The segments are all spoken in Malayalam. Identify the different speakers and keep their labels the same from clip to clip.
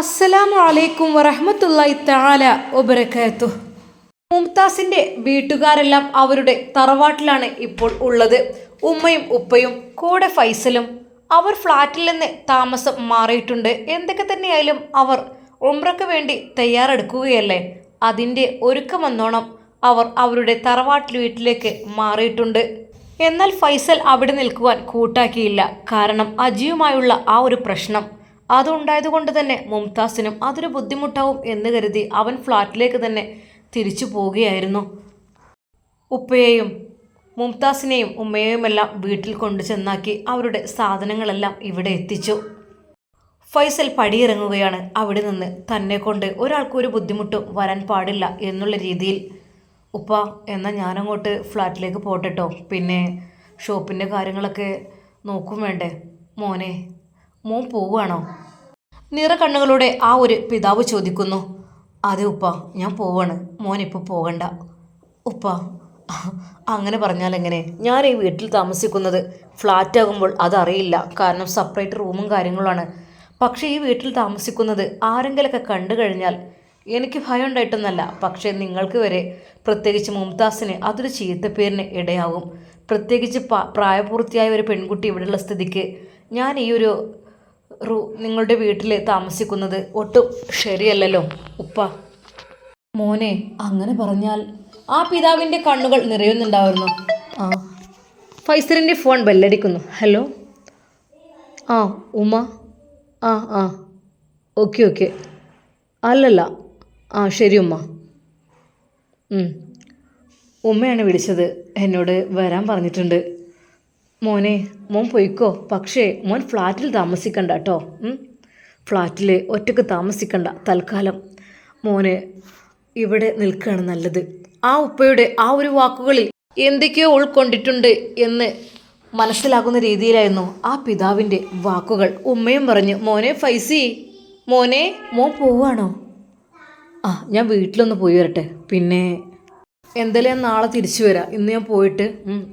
Speaker 1: അസ്സലാമു അലൈക്കും വറഹമത്തല്ലായി താല ഒബരക്കയത്തു മുംതാസിന്റെ വീട്ടുകാരെല്ലാം അവരുടെ തറവാട്ടിലാണ് ഇപ്പോൾ ഉള്ളത്. ഉമ്മയും ഉപ്പയും കൂടെ ഫൈസലും അവർ ഫ്ലാറ്റിൽ നിന്ന് താമസം മാറിയിട്ടുണ്ട്. എന്തൊക്കെ തന്നെയായാലും അവർ ഉമ്രക്ക് വേണ്ടി തയ്യാറെടുക്കുകയല്ലേ? അതിന്റെ ഒരുക്കമെന്നോണം അവർ അവരുടെ തറവാട്ടിൽ വീട്ടിലേക്ക് മാറിയിട്ടുണ്ട്. എന്നാൽ ഫൈസൽ അവിടെ നിൽക്കുവാൻ കൂട്ടാക്കിയില്ല. കാരണം അജിയുമായുള്ള ആ ഒരു പ്രശ്നം അതുണ്ടായതുകൊണ്ട് തന്നെ മുംതാസിനും അതൊരു ബുദ്ധിമുട്ടാവും എന്ന് കരുതി അവൻ ഫ്ലാറ്റിലേക്ക് തന്നെ തിരിച്ചു പോവുകയായിരുന്നു. ഉപ്പയെയും മുംതാസിനെയും ഉമ്മയെയുമെല്ലാം വീട്ടിൽ കൊണ്ടു ചെന്നാക്കി അവരുടെ സാധനങ്ങളെല്ലാം ഇവിടെ എത്തിച്ചു. ഫൈസൽ പടിയിറങ്ങുകയാണ്. അവിടെ നിന്ന് തന്നെ കൊണ്ട് ഒരാൾക്കും ഒരു ബുദ്ധിമുട്ടും വരാൻ പാടില്ല എന്നുള്ള രീതിയിൽ ഉപ്പ എന്നാൽ ഞാനങ്ങോട്ട് ഫ്ലാറ്റിലേക്ക് പോട്ടെട്ടോ. പിന്നെ ഷോപ്പിന്റെ കാര്യങ്ങളൊക്കെ നോക്കും വേണ്ടേ? മോനെ മോൻ പോവുകയാണോ? നിറ കണ്ണുകളോടെ ആ ഒരു പിതാവ് ചോദിക്കുന്നു അതെ ഉപ്പ ഞാൻ പോവാണ്. മോൻ ഇപ്പോൾ പോകണ്ട. ഉപ്പ അങ്ങനെ പറഞ്ഞാൽ എങ്ങനെ? ഞാൻ ഈ വീട്ടിൽ താമസിക്കുന്നത് ഫ്ലാറ്റ് ആകുമ്പോൾ അതറിയില്ല. കാരണം സെപ്പറേറ്റ് റൂമും കാര്യങ്ങളുമാണ്. പക്ഷേ ഈ വീട്ടിൽ താമസിക്കുന്നത് ആരെങ്കിലൊക്കെ കണ്ടു കഴിഞ്ഞാൽ എനിക്ക് ഭയം ഉണ്ടായിട്ടൊന്നല്ല. പക്ഷേ നിങ്ങൾക്ക് വരെ പ്രത്യേകിച്ച് മുംതാസിന് അതൊരു ചീത്തപ്പേരിന് ഇടയാകും. പ്രത്യേകിച്ച് പ്രായപൂർത്തിയായ ഒരു പെൺകുട്ടി ഇവിടെയുള്ള സ്ഥിതിക്ക് ഞാൻ ഈ ഒരു റൂ നിങ്ങളുടെ വീട്ടിൽ താമസിക്കുന്നത് ഒട്ടും ശരിയല്ലല്ലോ ഉപ്പ. മോനെ അങ്ങനെ പറഞ്ഞാൽ ആ പിതാവിന്റെ കണ്ണുകൾ നിറയുന്നുണ്ടാവുന്നു. ആ. ഫൈസറിന്റെ ഫോൺ ബെല്ലടിക്കുന്നു. ഹലോ? ആ ഉമ്മ. ആ ആ. Okay okay. അല്ലല്ല. ആ ശരി ഉമ്മ. ഉമ്മയാണ് വിളിച്ചത്. എന്നോട് വരാൻ പറഞ്ഞിട്ടുണ്ട്. മോനെ മോൻ പൊയ്ക്കോ. പക്ഷേ മോൻ ഫ്ലാറ്റിൽ താമസിക്കണ്ട കേട്ടോ ഫ്ലാറ്റിൽ ഒറ്റയ്ക്ക് താമസിക്കണ്ട തൽക്കാലം. മോന് ഇവിടെ നിൽക്കുകയാണ് നല്ലത്. ആ ഉപ്പയുടെ ആ ഒരു വാക്കുകളിൽ എന്തൊക്കെയോ ഉൾക്കൊണ്ടിട്ടുണ്ട് എന്ന് മനസ്സിലാകുന്ന രീതിയിലായിരുന്നു ആ പിതാവിന്റെ വാക്കുകൾ. ഉമ്മയും പറഞ്ഞു മോനെ ഫൈസി മോനെ. മോൻ പോവാണോ? ആ ഞാൻ വീട്ടിലൊന്ന് പോയി വരട്ടെ. പിന്നെ എന്തായാലും നാളെ തിരിച്ചു വരാം. ഇന്ന് ഞാൻ പോയിട്ട്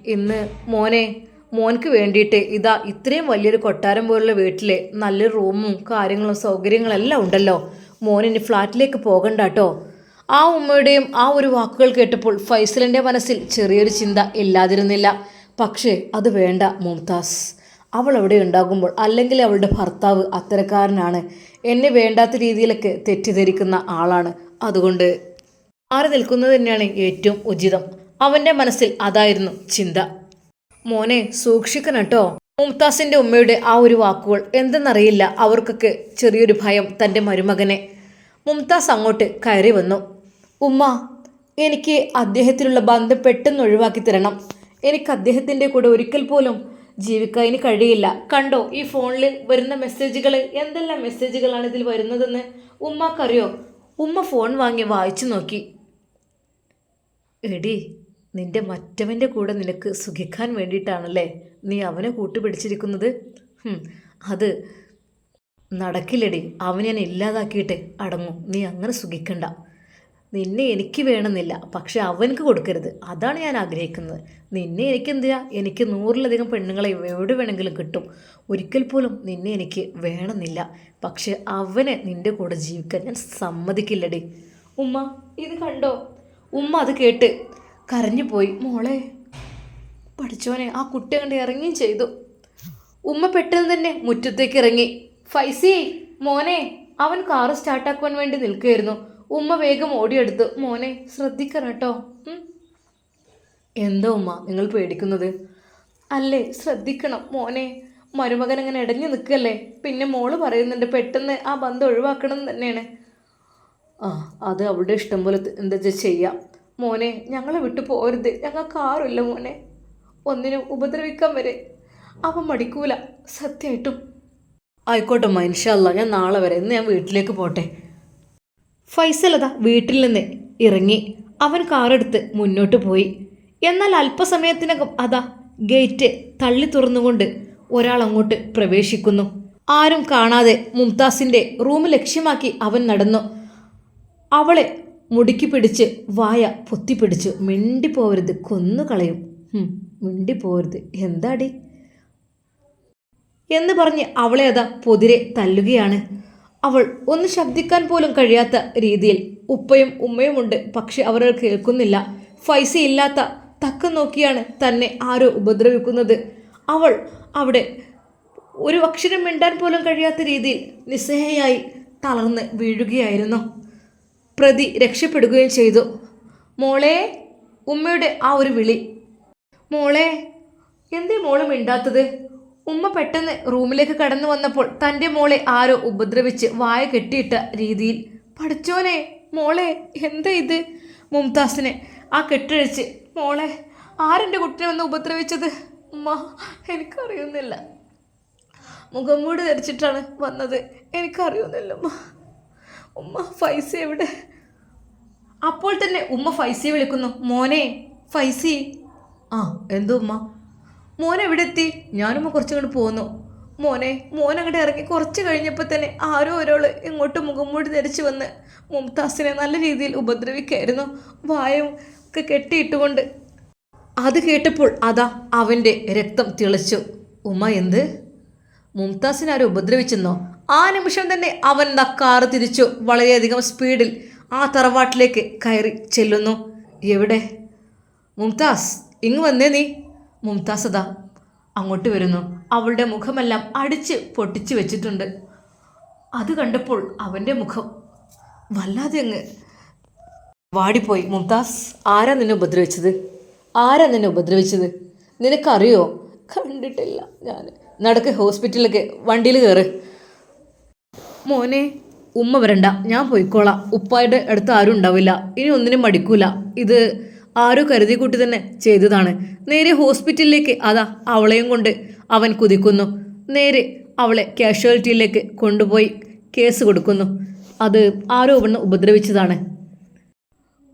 Speaker 1: ഇന്ന് മോനെ മോൻക്ക് വേണ്ടിയിട്ട് ഇതാ ഇത്രയും വലിയൊരു കൊട്ടാരം പോലുള്ള വീട്ടിലെ നല്ല റൂമും കാര്യങ്ങളും സൗകര്യങ്ങളെല്ലാം ഉണ്ടല്ലോ. മോനിനി ഫ്ലാറ്റിലേക്ക് പോകണ്ട കേട്ടോ ആ ഉമ്മയുടെയും ആ ഒരു വാക്കുകൾ കേട്ടപ്പോൾ ഫൈസലിന്റെ മനസ്സിൽ ചെറിയൊരു ചിന്ത ഇല്ലാതിരുന്നില്ല. പക്ഷേ അത് വേണ്ട മുംതാസ്. അവൾ അവിടെ ഉണ്ടാകുമ്പോൾ അല്ലെങ്കിൽ അവളുടെ ഭർത്താവ് അത്തരക്കാരനാണ്. എന്നെ വേണ്ടാത്ത രീതിയിലൊക്കെ തെറ്റിദ്ധരിക്കുന്ന ആളാണ്. അതുകൊണ്ട് മാറി നിൽക്കുന്നത് തന്നെയാണ് ഏറ്റവും ഉചിതം. അവന്റെ മനസ്സിൽ അതായിരുന്നു ചിന്ത. മോനെ സൂക്ഷിക്കണം കേട്ടോ മുംതാസിന്റെ ഉമ്മയുടെ ആ ഒരു വാക്കുകൾ എന്തെന്നറിയില്ല. അവർക്കൊക്കെ ചെറിയൊരു ഭയം തന്റെ മരുമകനെ. മുംതാസ് അങ്ങോട്ട് കയറി വന്നു. ഉമ്മ എനിക്ക് അദ്ദേഹത്തിലുള്ള ബന്ധം പെട്ടെന്ന് ഒഴിവാക്കി തരണം. എനിക്ക് അദ്ദേഹത്തിന്റെ കൂടെ ഒരിക്കൽ പോലും ജീവിക്കാൻ കഴിയില്ല. കണ്ടോ ഈ ഫോണിൽ വരുന്ന മെസ്സേജുകൾ എന്തെല്ലാം മെസ്സേജുകളാണ് ഇതിൽ വരുന്നതെന്ന്? ഉമ്മക്കറിയോ? ഉമ്മ ഫോൺ വാങ്ങി വായിച്ചു നോക്കി. എടി നിന്റെ മറ്റവന്റെ കൂടെ നിനക്ക് സുഖിക്കാൻ വേണ്ടിയിട്ടാണല്ലേ നീ അവനെ കൂട്ടുപിടിച്ചിരിക്കുന്നത്? അത് നടക്കില്ലടി. അവനെ ഞാൻ ഇല്ലാതാക്കിയിട്ട്. അടങ്ങും. നീ അങ്ങനെ സുഖിക്കണ്ട. നിന്നെ എനിക്ക് വേണമെന്നില്ല. പക്ഷെ അവനക്ക് കൊടുക്കരുത്. അതാണ് ഞാൻ ആഗ്രഹിക്കുന്നത്. നിന്നെ എനിക്ക് എന്തിനാ എനിക്ക് നൂറിലധികം പെണ്ണുങ്ങളെ എവിടെ വേണമെങ്കിലും കിട്ടും. ഒരിക്കൽ പോലും നിന്നെ എനിക്ക് വേണമെന്നില്ല. പക്ഷെ അവനെ നിന്റെ കൂടെ ജീവിക്കാൻ ഞാൻ സമ്മതിക്കില്ലടി. ഉമ്മ ഇത് കണ്ടോ? ഉമ്മ അത് കേട്ട്. കരഞ്ഞു പോയി മോളെ പഠിച്ചോനെ ആ കുട്ടി കണ്ട് ഇറങ്ങിയും ചെയ്തു. ഉമ്മ പെട്ടെന്ന് തന്നെ മുറ്റത്തേക്ക് ഇറങ്ങി. ഫൈസി മോനെ അവൻ കാറ് സ്റ്റാർട്ടാക്കുവാൻ വേണ്ടി നിൽക്കുകയായിരുന്നു. ഉമ്മ വേഗം ഓടിയെടുത്തു. മോനെ ശ്രദ്ധിക്കണം കേട്ടോ. എന്തോ ഉമ്മ നിങ്ങൾ പേടിക്കുന്നത്? അല്ലേ ശ്രദ്ധിക്കണം മോനെ. മരുമകൻ അങ്ങനെ ഇടഞ്ഞു നിൽക്കല്ലേ പിന്നെ മോൾ പറയുന്നുണ്ട് പെട്ടെന്ന് ആ ബന്ധം ഒഴിവാക്കണം തന്നെയാണ്. ആ അത് അവളുടെ ഇഷ്ടം പോലെ എന്താ വെച്ചാൽ ചെയ്യാം. മോനെ ഞങ്ങളെ വിട്ടു പോരുത് ഞങ്ങൾക്ക് ആരുമില്ല മോനെ. ഒന്നിനും ഉപദ്രവിക്കാൻ വരെ അവൻ മടിക്കൂല. സത്യമായിട്ടും. ആയിക്കോട്ടെ മനുഷ്യല്ല ഞാൻ നാളെ വരെ. ഇന്ന് ഞാൻ വീട്ടിലേക്ക് പോട്ടെ. ഫൈസൽ അതാ വീട്ടിൽ നിന്ന് ഇറങ്ങി. അവൻ കാറെടുത്ത് മുന്നോട്ട് പോയി. എന്നാൽ അല്പസമയത്തിനകം അതാ ഗേറ്റ് തള്ളി തുറന്നുകൊണ്ട് ഒരാൾ അങ്ങോട്ട് പ്രവേശിക്കുന്നു. ആരും കാണാതെ മുംതാസിന്റെ റൂം ലക്ഷ്യമാക്കി അവൻ നടന്നു. അവളെ മുടുക്കി പിടിച്ച് വായ പൊത്തിപ്പിടിച്ചു മിണ്ടിപ്പോവരുത് കൊന്നുകളയും മിണ്ടി മിണ്ടിപ്പോവരുത് എന്താടി? എന്ന് പറഞ്ഞ് അവളെ അതാ പൊതിരെ തല്ലുകയാണ്. അവൾ ഒന്ന് ശബ്ദിക്കാൻ പോലും കഴിയാത്ത രീതിയിൽ ഉപ്പയും ഉമ്മയും ഉണ്ട് പക്ഷെ അവർ കേൾക്കുന്നില്ല. ഫൈസ ഇല്ലാത്ത തക്കം നോക്കിയാണ് തന്നെ ആരോ ഉപദ്രവിക്കുന്നത്. അവൾ അവിടെ ഒരു അക്ഷരം മിണ്ടാൻ പോലും കഴിയാത്ത രീതിയിൽ നിസ്സഹയായി തളർന്ന് വീഴുകയായിരുന്നു. പ്രതി രക്ഷപ്പെടുകയും ചെയ്തു. മോളെ ഉമ്മയുടെ ആ ഒരു വിളി. മോളെ എന്തേ മോൾ മിണ്ടാത്തത്? ഉമ്മ പെട്ടെന്ന് റൂമിലേക്ക് കടന്നു വന്നപ്പോൾ തന്റെ മോളെ ആരോ ഉപദ്രവിച്ച് വായ കെട്ടിയിട്ട രീതിയിൽ പഠിച്ചോനെ മോളെ എന്താ ഇത്? മുംതാസിനെ ആ കെട്ടഴിച്ച് മോളെ ആരെന്റെ കുട്ടിനെ വന്ന് ഉപദ്രവിച്ചത്? ഉമ്മ എനിക്കറിയുന്നില്ല. മുഖം മൂടി ധരിച്ചിട്ടാണ് വന്നത്. എനിക്കറിയുന്നില്ല ഉമ്മ. ഉമ്മ ഫൈസി എവിടെ? അപ്പോൾ തന്നെ ഉമ്മ ഫൈസി വിളിക്കുന്നു. മോനെ ഫൈസി. ആ എന്തോ ഉമ്മ? മോനെ എവിടെ എത്തി? ഞാനുമ്മ കുറച്ചങ്ങോട്ട് പോന്നു. മോനെ മോൻ അങ്ങോട്ട് ഇറങ്ങി കുറച്ച് കഴിഞ്ഞപ്പോൾ തന്നെ ആരോ ഒരാൾ ഇങ്ങോട്ട് മുഖം മൂടി ധരിച്ചു വന്ന് മുംതാസിനെ നല്ല രീതിയിൽ ഉപദ്രവിക്കായിരുന്നു. വായും ഒക്കെ കെട്ടിയിട്ടുകൊണ്ട്. അത് കേട്ടപ്പോൾ അതാ അവന്റെ രക്തം തിളച്ചു. ഉമ്മ എന്ത്? മുംതാസിനെ ആരും ഉപദ്രവിച്ചെന്നോ? ആ നിമിഷം തന്നെ അവൻ ദാ കാറ് തിരിച്ചു. വളരെയധികം സ്പീഡിൽ ആ തറവാട്ടിലേക്ക് കയറി ചെല്ലുന്നു. എവിടെ? മുംതാസ് ഇങ്ങ് വന്നേ നീ. മുംതാസ് അതാ അങ്ങോട്ട് വരുന്നു. അവളുടെ മുഖമെല്ലാം അടിച്ച് പൊട്ടിച്ച് വെച്ചിട്ടുണ്ട്. അത് കണ്ടപ്പോൾ അവന്റെ മുഖം വല്ലാതെ അങ്ങ് വാടിപ്പോയി. മുംതാസ് ആരാ നിന്നെ ഉപദ്രവിച്ചത്? ആരാ നിന്നെ ഉപദ്രവിച്ചത്? നിനക്കറിയോ? കണ്ടിട്ടില്ല ഞാൻ നടക്ക് ഹോസ്പിറ്റലിലൊക്കെ വണ്ടിയിൽ കയറ്. മോനെ ഉമ്മ വരണ്ട. ഞാൻ പോയിക്കോളാം. ഉപ്പായുടെ അടുത്ത് ആരും ഉണ്ടാവില്ല. ഇനി ഒന്നിനും മടിക്കൂല. ഇത് ആരോ കരുതി കൂട്ടി തന്നെ ചെയ്തതാണ്. നേരെ ഹോസ്പിറ്റലിലേക്ക് അതാ അവളെയും കൊണ്ട് അവൻ കുതിക്കുന്നു. നേരെ അവളെ കാഷ്വാലിറ്റിയിലേക്ക് കൊണ്ടുപോയി കേസ് കൊടുക്കുന്നു. അത് ആരോ ഉപദ്രവിച്ചതാണ്.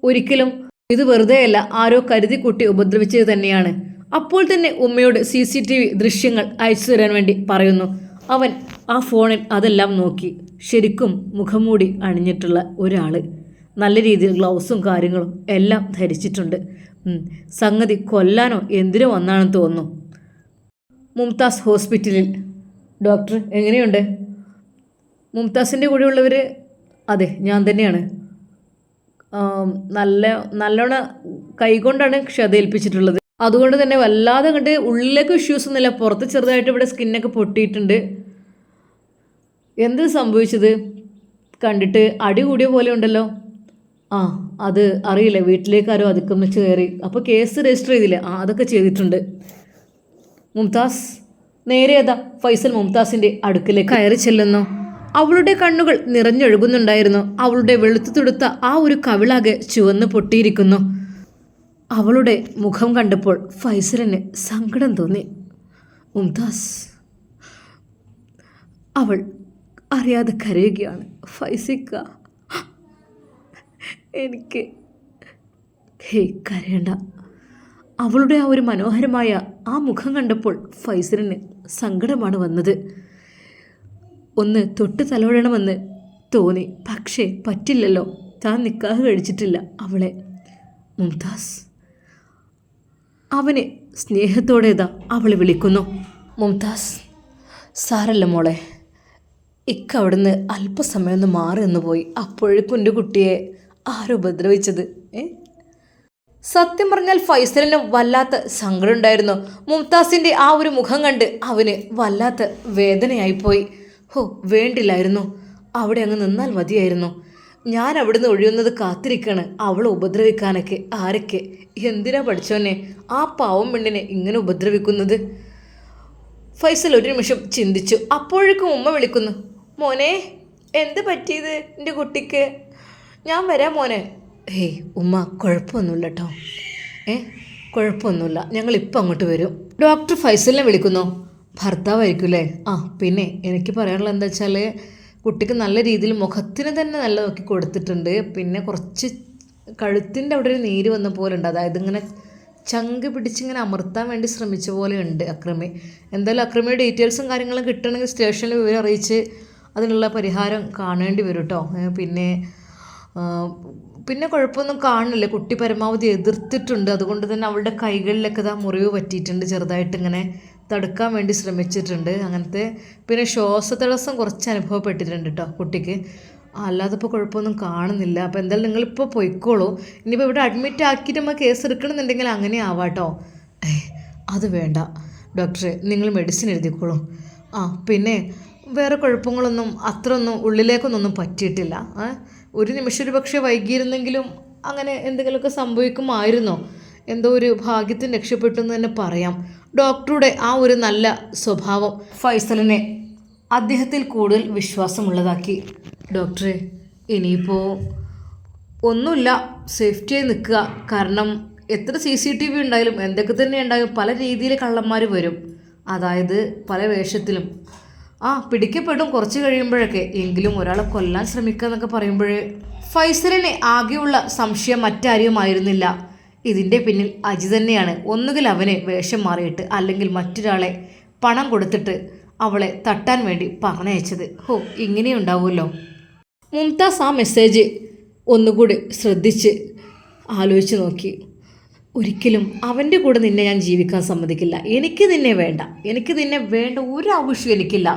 Speaker 1: ഒരിക്കലും ഇത് വെറുതെയല്ല ആരോ കരുതി കൂട്ടി ഉപദ്രവിച്ചത് തന്നെയാണ്. അപ്പോൾ തന്നെ ഉമ്മയോട് സി സി ടി വി ദൃശ്യങ്ങൾ അയച്ചു തരാൻ വേണ്ടി പറയുന്നു. അവൻ ആ ഫോണിൽ അതെല്ലാം നോക്കി ശരിക്കും മുഖംമൂടി അണിഞ്ഞിട്ടുള്ള ഒരാൾ നല്ല രീതിയിൽ ഗ്ലൗസും കാര്യങ്ങളും എല്ലാം ധരിച്ചിട്ടുണ്ട്. സംഗതി കൊല്ലാനോ എന്തിനോ വന്നാണെന്ന് തോന്നുന്നു. മുംതാസ് ഹോസ്പിറ്റലിൽ. ഡോക്ടർ എങ്ങനെയുണ്ട്? മുംതാസിന്റെ കൂടെയുള്ളവർ അതെ ഞാൻ തന്നെയാണ്. നല്ല നല്ലോണം കൈകൊണ്ടാണ് ക്ഷത ഏൽപ്പിച്ചിട്ടുള്ളത് അതുകൊണ്ട് തന്നെ വല്ലാതെ കണ്ട് ഉള്ളിലേക്ക് ഇഷ്യൂസ് ഒന്നുമില്ല. പുറത്ത് ചെറുതായിട്ട് ഇവിടെ സ്കിന്നൊക്കെ പൊട്ടിയിട്ടുണ്ട്. എന്ത് സംഭവിച്ചത്? കണ്ടിട്ട് അടി കൂടിയ പോലെ ഉണ്ടല്ലോ. ആ അത് അറിയില്ല. വീട്ടിലേക്കാരോ അധികം വെച്ച് കയറി. അപ്പോൾ കേസ് രജിസ്റ്റർ ചെയ്തില്ലേ? ആ അതൊക്കെ ചെയ്തിട്ടുണ്ട്. മുംതാസ് നേരെ അതാ ഫൈസൽ മുംതാസിന്റെ അടുക്കിലേക്ക്. കയറി ചെല്ലുന്നു. അവളുടെ കണ്ണുകൾ നിറഞ്ഞൊഴുകുന്നുണ്ടായിരുന്നു. അവളുടെ വെളുത്തു തുടുത്ത ആ ഒരു കവിളാകെ ചുവന്ന് പൊട്ടിയിരിക്കുന്നു. അവളുടെ മുഖം കണ്ടപ്പോൾ ഫൈസലിന് സങ്കടം തോന്നി. മുംതാസ് അവൾ അറിയാതെ കരയുകയാണ്. ഫൈസിക്ക. എനിക്ക് ഹേയ് കരയണ്ട. അവളുടെ ആ ഒരു മനോഹരമായ ആ മുഖം കണ്ടപ്പോൾ ഫൈസലിന് സങ്കടമാണ് വന്നത്. ഒന്ന് തൊട്ട് തലോടണമെന്ന് തോന്നി. പക്ഷേ പറ്റില്ലല്ലോ. താൻ നിക്കാഹ് കഴിച്ചിട്ടില്ല അവളെ. മുംതാസ്. അവനെ സ്നേഹത്തോടേതാ അവളെ വിളിക്കുന്നു. മുംതാസ്. സാരല്ല മോളെ. ഇക്ക അവിടുന്ന് അല്പസമയം ഒന്ന് മാറി നിന്ന് പോയി അപ്പോഴേക്കും എന്റെ കുട്ടിയെ ആരുപദ്രവിച്ചത് ഏ? സത്യം പറഞ്ഞാൽ ഫൈസലിന് വല്ലാത്ത സങ്കടമുണ്ടായിരുന്നു. മുംതാസിന്റെ ആ ഒരു മുഖം കണ്ട് അവന് വല്ലാത്ത വേദനയായിപ്പോയി. ഹോ വേണ്ടില്ലായിരുന്നു. അവിടെ അങ്ങ് നിന്നാൽ മതിയായിരുന്നു. ഞാൻ അവിടുന്ന് ഒഴിയുന്നത് കാത്തിരിക്കാണ്. അവളെ ഉപദ്രവിക്കാനൊക്കെ ആരൊക്കെ? എന്തിനാ പഠിച്ചോനെ ആ പാവം പെണ്ണിനെ ഇങ്ങനെ ഉപദ്രവിക്കുന്നത്? ഫൈസൽ ഒരു നിമിഷം ചിന്തിച്ചു. അപ്പോഴേക്കും ഉമ്മ വിളിക്കുന്നു. മോനെ എന്ത് പറ്റിയത് എന്റെ കുട്ടിക്ക്? ഞാൻ വരാം മോനെ. ഹേയ് ഉമ്മ കുഴപ്പമൊന്നുമില്ല കേട്ടോ ഏ കുഴപ്പമൊന്നുമില്ല. ഞങ്ങൾ ഇപ്പം അങ്ങോട്ട് വരും. ഡോക്ടർ ഫൈസലിനെ വിളിക്കുന്നു. ഭർത്താവായിരിക്കും അല്ലേ ആ പിന്നെ എനിക്ക് പറയാനുള്ളത് എന്താ വെച്ചാൽ കുട്ടിക്ക് നല്ല രീതിയിൽ മുഖത്തിന് തന്നെ നല്ല നോക്കി കൊടുത്തിട്ടുണ്ട്. പിന്നെ കുറച്ച് കഴുത്തിന്റെ അവിടെ ഒരു നീര് വന്ന പോലെ ഉണ്ട് അതായത് ഇങ്ങനെ ചങ്ക് പിടിച്ചിങ്ങനെ അമർത്താൻ വേണ്ടി ശ്രമിച്ച പോലെ ഉണ്ട് അക്രമി. എന്തായാലും അക്രമിയുടെ ഡീറ്റെയിൽസും കാര്യങ്ങളും കിട്ടണമെങ്കിൽ സ്റ്റേഷനിൽ വിവരം അറിയിച്ച് അതിനുള്ള പരിഹാരം കാണേണ്ടി വരും കേട്ടോ പിന്നെ പിന്നെ കുഴപ്പമൊന്നും കാണില്ല കുട്ടി പരമാവധി എതിർത്തിട്ടുണ്ട്. അതുകൊണ്ട് തന്നെ അവളുടെ കൈകളിലൊക്കെ ഇതാ മുറിവ് പറ്റിയിട്ടുണ്ട്. ചെറുതായിട്ട് ഇങ്ങനെ തടുക്കാൻ വേണ്ടി ശ്രമിച്ചിട്ടുണ്ട്. അങ്ങനത്തെ പിന്നെ ശ്വാസതടസ്സം കുറച്ച് അനുഭവപ്പെട്ടിട്ടുണ്ട് കേട്ടോ കുട്ടിക്ക്. അല്ലാതെ ഇപ്പോൾ കുഴപ്പമൊന്നും കാണുന്നില്ല. അപ്പോൾ എന്തായാലും നിങ്ങളിപ്പോൾ പൊയ്ക്കോളൂ. ഇനിയിപ്പോൾ ഇവിടെ അഡ്മിറ്റ് ആക്കിയിട്ട് നമ്മൾ കേസ് എടുക്കണമെന്നുണ്ടെങ്കിൽ അങ്ങനെ ആവാട്ടോ അത് വേണ്ട. ഡോക്ടറെ നിങ്ങൾ മെഡിസിൻ എഴുതിക്കോളൂ. ആ പിന്നെ വേറെ കുഴപ്പങ്ങളൊന്നും അത്രയൊന്നും ഉള്ളിലേക്കൊന്നും പറ്റിയിട്ടില്ല. ഒരു നിമിഷം ഒരു പക്ഷേ വൈകിയിരുന്നെങ്കിലും അങ്ങനെ എന്തെങ്കിലുമൊക്കെ സംഭവിക്കുമായിരുന്നോ? എന്തോ ഒരു ഭാഗ്യത്തിന് രക്ഷപ്പെട്ടു എന്ന് തന്നെ പറയാം. ഡോക്ടറുടെ ആ ഒരു നല്ല സ്വഭാവം ഫൈസലിനെ അദ്ദേഹത്തിൽ കൂടുതൽ വിശ്വാസമുള്ളതാക്കി. ഡോക്ടറെ ഇനിയിപ്പോൾ ഒന്നുമില്ല സേഫ്റ്റിയായി നിൽക്കുക. കാരണം എത്ര സി സി ടി വി ഉണ്ടായാലും എന്തൊക്കെ തന്നെ ഉണ്ടായാലും പല രീതിയിൽ കള്ളന്മാർ വരും. അതായത് പല വേഷത്തിലും. ആ പിടിക്കപ്പെടും കുറച്ച് കഴിയുമ്പോഴൊക്കെ. എങ്കിലും ഒരാളെ കൊല്ലാൻ ശ്രമിക്കുക എന്നൊക്കെ പറയുമ്പോഴേ ഫൈസലിനെ ആകെയുള്ള സംശയം മറ്റാരുമായിരുന്നില്ല. ഇതിന്റെ പിന്നിൽ അജി തന്നെയാണ്. ഒന്നുകിൽ അവനെ വേഷം മാറിയിട്ട് അല്ലെങ്കിൽ മറ്റൊരാളെ പണം കൊടുത്തിട്ട് അവളെ തട്ടാൻ വേണ്ടി പറഞ്ഞയച്ചത്. ഹോ ഇങ്ങനെയുണ്ടാവുമല്ലോ. മുംതാസ് ആ മെസ്സേജ് ഒന്നുകൂടി ശ്രദ്ധിച്ച് ആലോചിച്ച് നോക്കി. ഒരിക്കലും അവന്റെ കൂടെ നിന്നെ ഞാൻ ജീവിക്കാൻ സമ്മതിക്കില്ല. എനിക്ക് നിന്നെ വേണ്ട. എനിക്ക് നിന്നെ വേണ്ട ഒരു ആവശ്യം എനിക്കില്ല.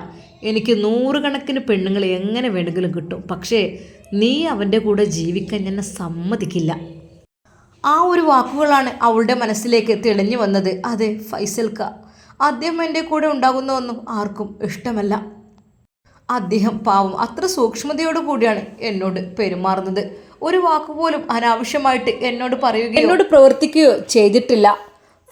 Speaker 1: എനിക്ക് നൂറുകണക്കിന് പെണ്ണുങ്ങൾ എങ്ങനെ വേണമെങ്കിലും കിട്ടും. പക്ഷേ നീ അവന്റെ കൂടെ ജീവിക്കാൻ എന്നെ സമ്മതിക്കില്ല. ആ ഒരു വാക്കുകളാണ് അവളുടെ മനസ്സിലേക്ക് തെളിഞ്ഞു വന്നത്. അതെ ഫൈസൽക്ക. അദ്ദേഹം എന്റെ കൂടെ ഉണ്ടാകുന്നതൊന്നും ആർക്കും ഇഷ്ടമല്ല. അദ്ദേഹം പാവം. അത്ര സൂക്ഷ്മതയോടു കൂടിയാണ് എന്നോട് പെരുമാറുന്നത്. ഒരു വാക്കുപോലും അനാവശ്യമായിട്ട് എന്നോട് പറയുകയോ എന്നോട് പ്രവർത്തിക്കുകയോ ചെയ്തിട്ടില്ല.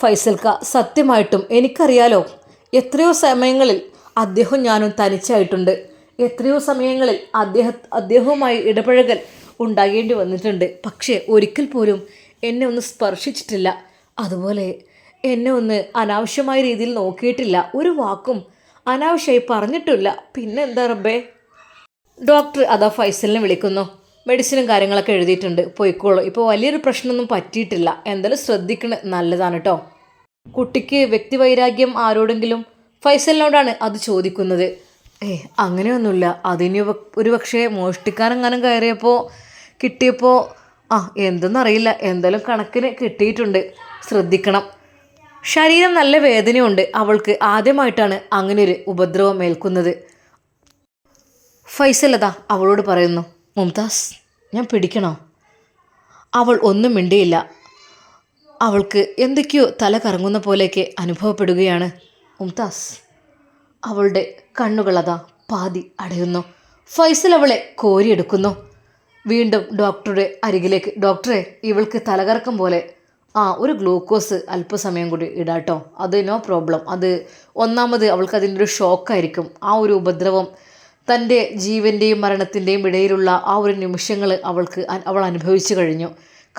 Speaker 1: ഫൈസൽക്ക സത്യമായിട്ടും എനിക്കറിയാലോ എത്രയോ സമയങ്ങളിൽ അദ്ദേഹം ഞാനും തനിച്ചായിട്ടുണ്ട്. എത്രയോ സമയങ്ങളിൽ അദ്ദേഹ അദ്ദേഹവുമായി ഇടപഴകൽ ഉണ്ടാകേണ്ടി വന്നിട്ടുണ്ട്. പക്ഷേ ഒരിക്കൽ പോലും എന്നെ ഒന്ന് സ്പർശിച്ചിട്ടില്ല. അതുപോലെ എന്നെ ഒന്ന് അനാവശ്യമായ രീതിയിൽ നോക്കിയിട്ടില്ല. ഒരു വാക്കും അനാവശ്യമായി പറഞ്ഞിട്ടില്ല. പിന്നെന്താ റബ്ബേ? ഡോക്ടർ അതാ ഫൈസലിനെ വിളിക്കുന്നു. മെഡിസിനും കാര്യങ്ങളൊക്കെ എഴുതിയിട്ടുണ്ട്. പോയിക്കോളൂ. ഇപ്പോൾ വലിയൊരു പ്രശ്നമൊന്നും പറ്റിയിട്ടില്ല. എന്തായാലും ശ്രദ്ധിക്കണത് നല്ലതാണ് കേട്ടോ കുട്ടിക്ക് വ്യക്തിവൈരാഗ്യം ആരോടെങ്കിലും ഫൈസലിനോടാണ് അത് ചോദിക്കുന്നത്. ഏ അങ്ങനെയൊന്നുമില്ല. അതിന് ഒരു പക്ഷേ മോഷ്ടിക്കാനെങ്ങാനും കയറിയപ്പോൾ കിട്ടിയപ്പോൾ ആ എന്തെന്നറിയില്ല. എന്തായാലും കണക്കിന് കിട്ടിയിട്ടുണ്ട്. ശ്രദ്ധിക്കണം. ശരീരം നല്ല വേദനയുണ്ട്. അവൾക്ക് ആദ്യമായിട്ടാണ് ഒരു ഉപദ്രവം ഏൽക്കുന്നത് ഫൈസലത അവളോട് പറയുന്നു. മുംതാസ് ഞാൻ പിടിക്കണോ? അവൾ ഒന്നും മിണ്ടിയില്ല. അവൾക്ക് എന്തൊക്കെയോ തല കറങ്ങുന്ന പോലെയൊക്കെ അനുഭവപ്പെടുകയാണ് മുംതാസ്. അവളുടെ കണ്ണുകളതാ പാതി അടയുന്നു. ഫൈസൽ അവളെ കോരിയെടുക്കുന്നു. വീണ്ടും ഡോക്ടറുടെ അരികിലേക്ക്. ഡോക്ടറെ ഇവൾക്ക് തലകറക്കം പോലെ. ആ ഒരു ഗ്ലൂക്കോസ് അല്പസമയം കൂടി ഇടാട്ടോ. അത് നോ പ്രോബ്ലം. അത് ഒന്നാമത് അവൾക്ക് അതിന്റെ ഒരു ഷോക്കായിരിക്കും. ആ ഒരു ഉപദ്രവം തന്റെ ജീവന്റെയും മരണത്തിന്റെയും ഇടയിലുള്ള ആ ഒരു നിമിഷങ്ങൾ അവൾക്ക് അവൾ അനുഭവിച്ചു കഴിഞ്ഞു.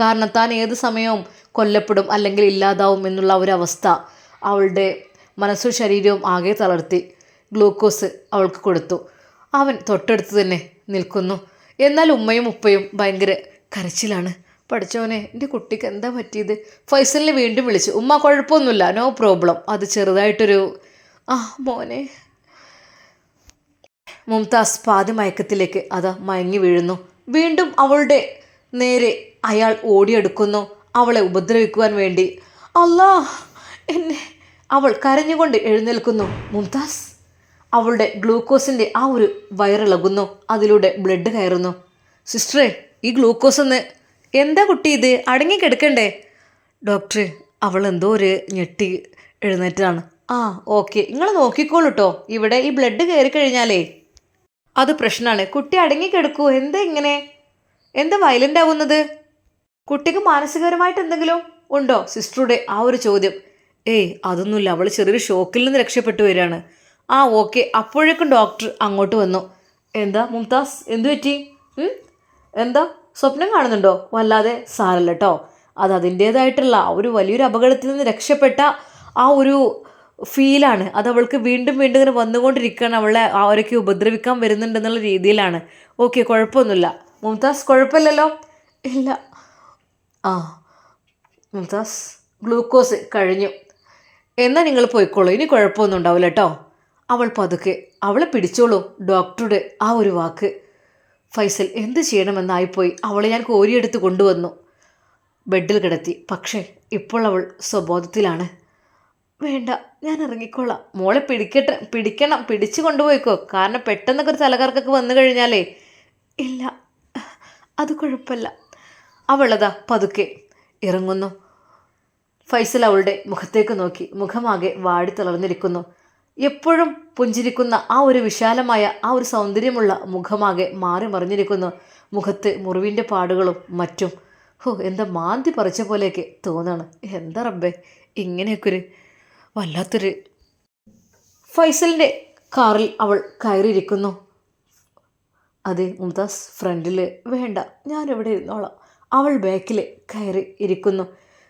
Speaker 1: കാരണം താൻ ഏത് സമയവും കൊല്ലപ്പെടും അല്ലെങ്കിൽ ഇല്ലാതാവും എന്നുള്ള ഒരു അവസ്ഥ അവളുടെ മനസ്സും ശരീരവും ആകെ തളർത്തി ഗ്ലൂക്കോസ് അവൾക്ക് കൊടുത്തു. അവൻ തൊട്ടടുത്ത് തന്നെ നിൽക്കുന്നു. എന്നാൽ ഉമ്മയും ഉപ്പയും ഭയങ്കര കരച്ചിലാണ്. പഠിച്ചവനെ എന്റെ കുട്ടിക്ക് എന്താ പറ്റിയത്? ഫൈസലിനെ വീണ്ടും വിളിച്ചു. ഉമ്മ കുഴപ്പമൊന്നുമില്ല. No problem. അത് ചെറുതായിട്ടൊരു ആ മോനെ. മുംതാസ് പാതി മയക്കത്തിലേക്ക് അത് മയങ്ങി വീഴുന്നു. വീണ്ടും അവളുടെ നേരെ അയാൾ ഓടിയെടുക്കുന്നു. അവളെ ഉപദ്രവിക്കുവാൻ വേണ്ടി. അല്ലാ എന്നെ അവൾ കരഞ്ഞുകൊണ്ട് എഴുന്നേൽക്കുന്നു. മുംതാസ് അവളുടെ ഗ്ലൂക്കോസിന്റെ ആ ഒരു വയറിളകുന്നു. അതിലൂടെ ബ്ലഡ് കയറുന്നു. സിസ്റ്ററെ ഈ ഗ്ലൂക്കോസ് ഒന്ന് എന്താ കുട്ടി ഇത്? അടങ്ങി കിടക്കണ്ടേ ഡോക്ടറെ അവൾ എന്തോ ഒരു ഞെട്ടി എഴുന്നേറ്റാണ് ആ ഓക്കെ. നിങ്ങൾ നോക്കിക്കോളൂട്ടോ. ഇവിടെ ഈ ബ്ലഡ് കയറി കഴിഞ്ഞാലേ അത് പ്രശ്നമാണ് കുട്ടി അടങ്ങിക്കിടക്കൂ എന്താ ഇങ്ങനെ? എന്താ വയലന്റ് ആവുന്നത് കുട്ടിക്ക് മാനസികപരമായിട്ട് എന്തെങ്കിലും ഉണ്ടോ? സിസ്റ്ററുടെ ആ ഒരു ചോദ്യം. ഏയ് അതൊന്നുമില്ല. അവൾ ചെറിയൊരു ഷോക്കിൽ നിന്ന് രക്ഷപ്പെട്ടു വരികയാണ്. ആ ഓക്കെ. അപ്പോഴേക്കും ഡോക്ടർ അങ്ങോട്ട് വന്നു. എന്താ മുംതാസ്? എന്തു പറ്റി? എന്താ? സ്വപ്നം കാണുന്നുണ്ടോ? വല്ലാതെ സാരല്ല കേട്ടോ അത് അതിന്റേതായിട്ടുള്ള ഒരു വലിയൊരു അപകടത്തിൽ നിന്ന് രക്ഷപ്പെട്ട ആ ഒരു ഫീലാണ് അത് അവൾക്ക് വീണ്ടും വീണ്ടും ഇങ്ങനെ വന്നുകൊണ്ടിരിക്കുകയാണ്. അവളെ അവരൊക്കെ ഉപദ്രവിക്കാൻ വരുന്നുണ്ടെന്നുള്ള രീതിയിലാണ്. ഓക്കെ കുഴപ്പമൊന്നുമില്ല. മുംതാസ് കുഴപ്പമില്ലല്ലോ? ഇല്ല. ആ മുംതാസ് ഗ്ലൂക്കോസ് കഴിഞ്ഞു. എന്നാൽ നിങ്ങൾ പോയിക്കോളൂ. ഇനി കുഴപ്പമൊന്നും ഉണ്ടാവില്ല കേട്ടോ. അവൾ പതുക്കെ അവളെ പിടിച്ചോളൂ. ഡോക്ടറുടെ ആ ഒരു വാക്ക്. ഫൈസൽ എന്ത് ചെയ്യണമെന്നായിപ്പോയി. അവളെ ഞാൻ കോരിയെടുത്ത് കൊണ്ടുവന്നു. ബെഡിൽ കിടത്തി. പക്ഷേ ഇപ്പോൾ അവൾ സ്വബോധത്തിലാണ്. വേണ്ട ഞാൻ ഇറങ്ങിക്കോളാം. മോളെ പിടിക്കട്ടെ പിടിക്കണം പിടിച്ചു കൊണ്ടുപോയിക്കോ. കാരണം പെട്ടെന്നൊക്കെ ഒരു തലകർക്കൊക്കെ വന്നു കഴിഞ്ഞാലേ ഇല്ല അത് കുഴപ്പമില്ല. അവളതാ പതുക്കെ. ഇറങ്ങുന്നു. ഫൈസൽ അവളുടെ മുഖത്തേക്ക് നോക്കി. മുഖമാകെ വാടി തളർന്നിരിക്കുന്നു. എപ്പോഴും പുഞ്ചിരിക്കുന്ന ആ ഒരു വിശാലമായ ആ ഒരു സൗന്ദര്യമുള്ള മുഖമാകെ മാറി മറിഞ്ഞിരിക്കുന്നു. മുഖത്ത് മുറിവിന്റെ പാടുകളും മറ്റും. ഹോ എന്താ മാന്തി പറിച്ച പോലെയൊക്കെ തോന്നാണ്. എന്താ റബ്ബേ ഇങ്ങനെയൊക്കെ ഒരു വല്ലാത്തൊരു ഫൈസലിന്റെ കാറിൽ അവൾ കയറിയിരിക്കുന്നു. അതെ മുംതാസ് ഫ്രണ്ടിൽ വേണ്ട ഞാനിവിടെ ഇരുന്നോളാം. അവൾ ബാക്കിൽ കയറി ഇരിക്കുന്നു.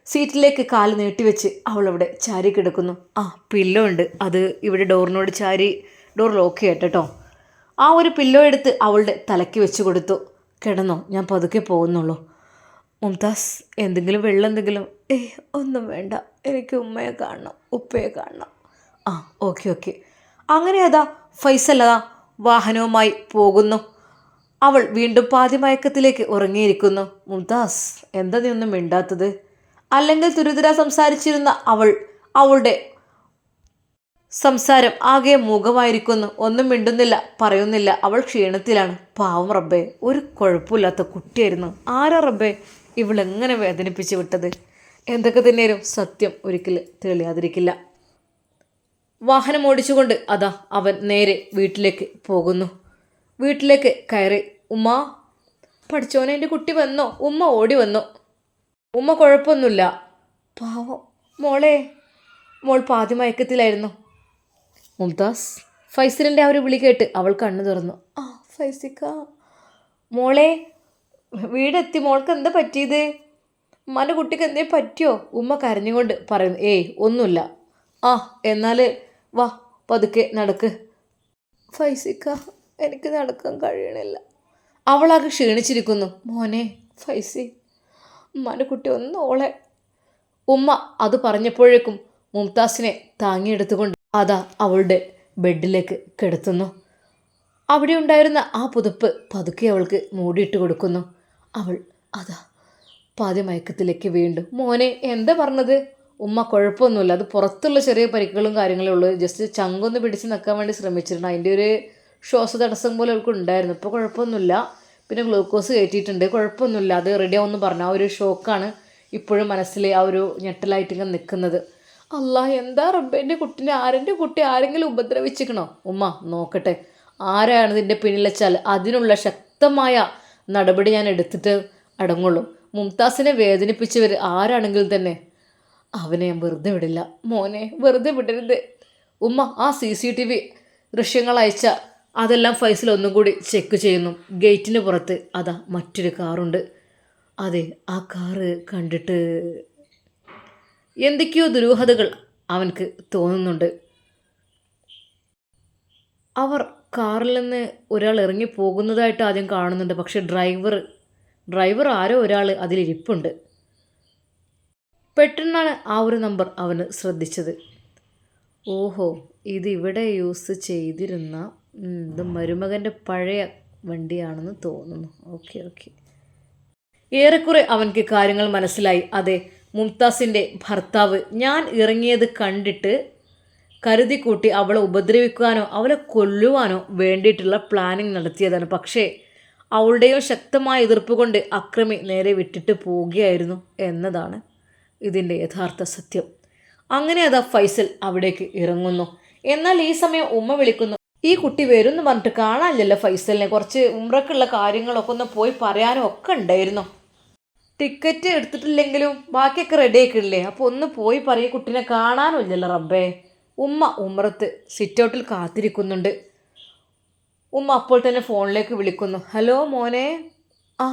Speaker 1: സീറ്റിലേക്ക് കാൽ നീട്ടിവെച്ച് അവൾ അവിടെ ചാരി കിടക്കുന്നു. ആ പില്ലോ ഉണ്ട്. അത് ഇവിടെ ഡോറിനോട് ചാരി ഡോർ ലോക്ക് ചെയ്യട്ടോ ആ ഒരു പില്ലോ എടുത്ത് അവളുടെ തലയ്ക്ക് വെച്ച് കൊടുത്തു. കിടന്നോ ഞാൻ പതുക്കെ പോകുന്നുള്ളൂ. മുംതാസ് എന്തെങ്കിലും വെള്ളം എന്തെങ്കിലും ഏ ഒന്നും വേണ്ട. എനിക്ക് ഉമ്മയെ കാണണം ഉപ്പയെ കാണണം. ആ ഓക്കെ ഓക്കെ. അങ്ങനെ അതാ ഫൈസൽ അതാ വാഹനവുമായി പോകുന്നു. അവൾ വീണ്ടും പാതിമയക്കത്തിലേക്ക് ഉറങ്ങിയിരിക്കുന്നു. മുംതാസ് എന്താ നീ ഒന്നും മിണ്ടാത്തത്? അല്ലെങ്കിൽ തുരുതുര സംസാരിച്ചിരുന്ന അവൾ അവളുടെ സംസാരം ആകെ മൂകമായിരിക്കുന്നു. ഒന്നും മിണ്ടുന്നില്ല പറയുന്നില്ല. അവൾ ക്ഷീണത്തിലാണ്. പാവം റബ്ബേ ഒരു കുഴപ്പമില്ലാത്ത കുട്ടിയായിരുന്നു. ആരാ റബ്ബേ ഇവളെങ്ങനെ വേദനിപ്പിച്ച് വിട്ടത്? എന്തൊക്കെ തന്നെയാലും സത്യം ഒരിക്കൽ തെളിയാതിരിക്കില്ല. വാഹനം ഓടിച്ചുകൊണ്ട് അതാ അവൻ നേരെ വീട്ടിലേക്ക് പോകുന്നു. വീട്ടിലേക്ക് കയറി ഉമ്മ പഠിച്ചോനെ എന്റെ കുട്ടി വന്നോ? ഉമ്മ ഓടി വന്നു? ഉമ്മ കുഴപ്പമൊന്നുമില്ല. പാവം മോളെ മോൾ പാതി മയക്കത്തിലായിരുന്നു. മുംതാസ് ഫൈസലിന്റെ ആ ഒരു വിളി കേട്ട് അവൾ കണ്ണു തുറന്നു. ആ ഫൈസിക്ക മോളെ വീടെത്തി മോൾക്ക് എന്താ പറ്റിയത്? ഉമ്മാന്റെ കുട്ടിക്ക് എന്തേ പറ്റിയോ? ഉമ്മ കരഞ്ഞുകൊണ്ട് പറയുന്നു ഏയ് ഒന്നുമില്ല. ആ എന്നാൽ വാ പതുക്കെ നടക്ക്. ഫൈസിക്ക എനിക്ക് നടക്കാൻ കഴിയണില്ല. അവളാകെ ക്ഷീണിച്ചിരിക്കുന്നു. മോനെ ഫൈസി ഉമ്മാന്റെ കുട്ടി ഒന്ന് ഓളെ ഉമ്മ അത് പറഞ്ഞപ്പോഴേക്കും മുംതാസിനെ താങ്ങിയെടുത്തുകൊണ്ട് അതാ അവളുടെ ബെഡിലേക്ക് കിടത്തുന്നു. അവിടെ ഉണ്ടായിരുന്ന ആ പുതുപ്പ് പതുക്കെ അവൾക്ക് മൂടിയിട്ട് കൊടുക്കുന്നു. അവൾ അതാ പാതി മയക്കത്തിലേക്ക് വീണ്ടും മോനെ എന്താ പറഞ്ഞത്? ഉമ്മ കുഴപ്പമൊന്നുമില്ല. അത് പുറത്തുള്ള ചെറിയ പരിക്കുകളും കാര്യങ്ങളും ഉള്ളൂ. ജസ്റ്റ് ചങ്കൊന്ന് പിടിച്ച് നിൽക്കാൻ വേണ്ടി ശ്രമിച്ചിരുന്നു. അതിന്റെ ഒരു ശ്വാസ തടസ്സം പോലെ അവൾക്ക് ഉണ്ടായിരുന്നു. ഇപ്പോൾ കുഴപ്പമൊന്നുമില്ല. പിന്നെ ഗ്ലൂക്കോസ് കയറ്റിയിട്ടുണ്ട്. കുഴപ്പമൊന്നുമില്ല. അത് റെഡി ആവുമെന്ന് പറഞ്ഞു. ആ ഒരു ഷോക്കാണ് ഇപ്പോഴും മനസ്സിൽ ആ ഒരു ഞെട്ടലായിട്ട് ഇങ്ങനെ നിൽക്കുന്നത്. അല്ലാ എന്താ റബ്ബേന്റെ കുട്ടീനെ ആരെന്റെ കുട്ടി ആരെങ്കിലും ഉപദ്രവിച്ചിക്കണോ? ഉമ്മ നോക്കട്ടെ. ആരാണ് ഇതിന്റെ പിന്നിലെച്ചാൽ അതിനുള്ള ശക്തമായ നടപടി ഞാൻ എടുത്തിട്ട് അടങ്ങുള്ളൂ. മുംതാസിനെ വേദനിപ്പിച്ചവർ ആരാണെങ്കിലും തന്നെ. അവനെ ഞാൻ വെറുതെ വിടില്ല. മോനെ വെറുതെ വിടരുത്. ഉമ്മ ആ സി സി ടി വി ദൃശ്യങ്ങൾ അയച്ച അതെല്ലാം ഫൈസൽ ഒന്നും കൂടി ചെക്ക് ചെയ്യുന്നു. ഗേറ്റിന് പുറത്ത് അതാ മറ്റൊരു കാറുണ്ട്. അതെ ആ കാറ് കണ്ടിട്ട് എന്തൊക്കെയോ ദുരൂഹതകൾ അവൻക്ക് തോന്നുന്നുണ്ട്. അവർ കാറിൽ നിന്ന് ഒരാൾ ഇറങ്ങി പോകുന്നതായിട്ട് ആദ്യം കാണുന്നുണ്ട്. പക്ഷേ ഡ്രൈവർ ഡ്രൈവർ ആരോ ഒരാൾ അതിലിരിപ്പുണ്ട്. പെട്ടെന്നാണ് ആ ഒരു നമ്പർ അവന് ശ്രദ്ധിച്ചത്. ഓഹോ ഇത് ഇവിടെ യൂസ് ചെയ്തിരുന്ന ഇത് മരുമകന്റെ പഴയ വണ്ടിയാണെന്ന് തോന്നുന്നു. Okay okay. ഏറെക്കുറെ അവൻക്ക് കാര്യങ്ങൾ മനസ്സിലായി. അതെ മുംതാസിന്റെ ഭർത്താവ്. ഞാൻ ഇറങ്ങിയത് കണ്ടിട്ട് കരുതി കൂട്ടി അവളെ ഉപദ്രവിക്കുവാനോ അവളെ കൊല്ലുവാനോ വേണ്ടിയിട്ടുള്ള പ്ലാനിങ് നടത്തിയതാണ്. പക്ഷേ അവളുടെയും ശക്തമായ എതിർപ്പ് കൊണ്ട് അക്രമി നേരെ വിട്ടിട്ട് പോവുകയായിരുന്നു എന്നതാണ് ഇതിന്റെ യഥാർത്ഥ സത്യം. അങ്ങനെ അതാ ഫൈസൽ അവിടേക്ക് ഇറങ്ങുന്നു. എന്നാൽ ഈ സമയം ഉമ്മ വിളിക്കുന്നു. ഈ കുട്ടി വരും എന്ന് പറഞ്ഞിട്ട് കാണാനില്ലല്ലോ ഫൈസലിനെ. കുറച്ച് ഉമ്രക്കുള്ള കാര്യങ്ങളൊക്കെ ഒന്ന് പോയി പറയാനും ഒക്കെ ഉണ്ടായിരുന്നു. ടിക്കറ്റ് എടുത്തിട്ടില്ലെങ്കിലും ബാക്കിയൊക്കെ റെഡി ആക്കിയില്ലേ അപ്പോൾ ഒന്ന് പോയി പറയും. കുട്ടീനെ കാണാനും ഇല്ലല്ലോ റബ്ബേ. ഉമ്മ ഉമ്രത്ത് സിറ്റൗട്ടിൽ കാത്തിരിക്കുന്നുണ്ട്. ഉമ്മ അപ്പോൾ തന്നെ ഫോണിലേക്ക് വിളിക്കുന്നു. ഹലോ മോനെ. ആ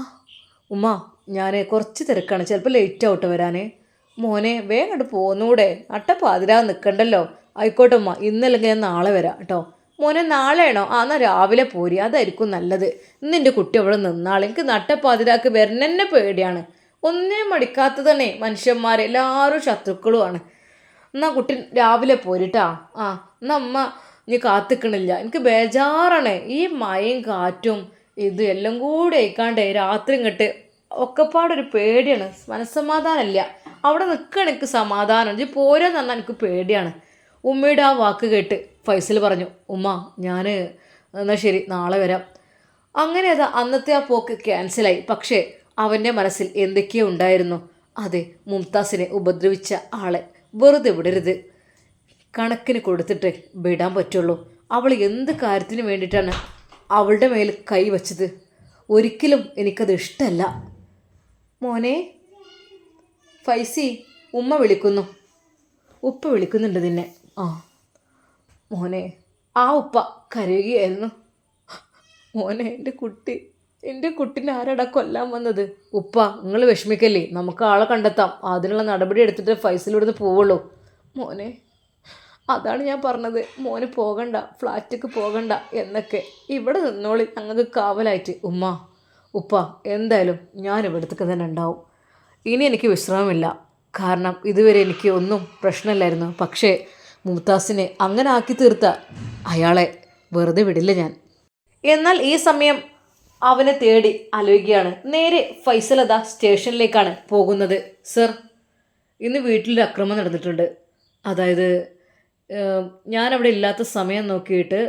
Speaker 1: ഉമ്മ ഞാൻ കുറച്ച് തിരക്കാണ്. ചിലപ്പോൾ ലേറ്റ് ആവട്ടെ വരാനേ. മോനെ വേഗം അങ്ങോട്ട് പോന്നൂടെ. അട്ടപ്പാതിരാ നിൽക്കണ്ടല്ലോ ആയിക്കോട്ടെ ഉമ്മ ഇന്നല്ലെങ്കിൽ ഞാൻ നാളെ വരാം കേട്ടോ മോനെ നാളെയാണോ? ആ എന്നാൽ രാവിലെ പോരി. അതായിരിക്കും നല്ലത്. ഇന്ന് എന്റെ കുട്ടി അവിടെ നിന്നാൾ എനിക്ക് നട്ടപ്പാതിരാക്ക് വരണന്നെ പേടിയാണ്. ഒന്നിനും മടിക്കാത്തതന്നെ മനുഷ്യന്മാർ എല്ലാവരും ശത്രുക്കളുമാണ്. എന്നാൽ കുട്ടി രാവിലെ പോരിട്ടാ ആ എന്നാൽ അമ്മ ഇനി കാത്തിക്കണില്ല. എനിക്ക് ബേജാറാണ്. ഈ മഴയും കാറ്റും ഇത് എല്ലാം കൂടി അയക്കാണ്ടേ രാത്രി ഇങ്ങോട്ട് ഒക്കെപ്പാടൊരു പേടിയാണ്. മനസ്സമാധാനമില്ല. അവിടെ നിൽക്കുകയാണ് എനിക്ക് സമാധാനം. ഇജ്ജ് പോരാന്ന് പറഞ്ഞാൽ എനിക്ക് പേടിയാണ്. ഉമ്മയുടെ ആ വാക്ക് കേട്ട് ഫൈസൽ പറഞ്ഞു ഉമ്മ ഞാൻ എന്നാൽ ശരി നാളെ വരാം. അങ്ങനെ അത് അന്നത്തെ ആ പോക്ക് ക്യാൻസലായി പക്ഷേ അവന്റെ മനസ്സിൽ എന്തൊക്കെയോ ഉണ്ടായിരുന്നു. അതെ മുംതാസിനെ ഉപദ്രവിച്ച ആളെ വെറുതെ വിടരുത്. കണക്കിന് കൊടുത്തിട്ട് വിടാൻ പറ്റുള്ളൂ. അവൾ എന്ത് കാര്യത്തിന് വേണ്ടിയിട്ടാണ് അവളുടെ മേൽ കൈ വച്ചത്? ഒരിക്കലും എനിക്കത് ഇഷ്ടമല്ല. മോനെ ഫൈസി ഉമ്മ വിളിക്കുന്നു. ഉപ്പ വിളിക്കുന്നുണ്ട് നിന്നെ. ആ മോനെ ആ ഉപ്പ കരയുകയായിരുന്നു. മോനെ എന്റെ കുട്ടി എന്റെ കുട്ടിനെ ആരാടാ കൊല്ലാൻ വന്നത്? ഉപ്പ നിങ്ങൾ വിഷമിക്കല്ലേ? നമുക്ക് ആളെ കണ്ടെത്താം. അതിനുള്ള നടപടി എടുത്തിട്ട് ഫൈസലിവിടുന്ന് പോവുള്ളൂ. മോനെ അതാണ് ഞാൻ പറഞ്ഞത്. മോന് പോകണ്ട ഫ്ലാറ്റിക്ക് പോകണ്ട എന്നൊക്കെ. ഇവിടെ നിന്നോളി ഞങ്ങൾക്ക് കാവലായിട്ട്. ഉമ്മ ഉപ്പ എന്തായാലും ഞാൻ ഇവിടത്തേക്ക് തന്നെ ഉണ്ടാവും. ഇനി എനിക്ക് വിശ്രമമില്ല. കാരണം ഇതുവരെ എനിക്ക് ഒന്നും പ്രശ്നമില്ലായിരുന്നു. പക്ഷേ മുംതാസിനെ അങ്ങനെ ആക്കി തീർത്ത അയാളെ വെറുതെ വിടില്ല ഞാൻ. എന്നാൽ ഈ സമയം അവനെ തേടി ആലോചിക്കുകയാണ്. നേരെ ഫൈസലത സ്റ്റേഷനിലേക്കാണ് പോകുന്നത്. സർ ഇന്ന് വീട്ടിൽ അക്രമം നടന്നിട്ടുണ്ട്. അതായത് ഞാനവിടെ ഇല്ലാത്ത സമയം നോക്കിയിട്ട്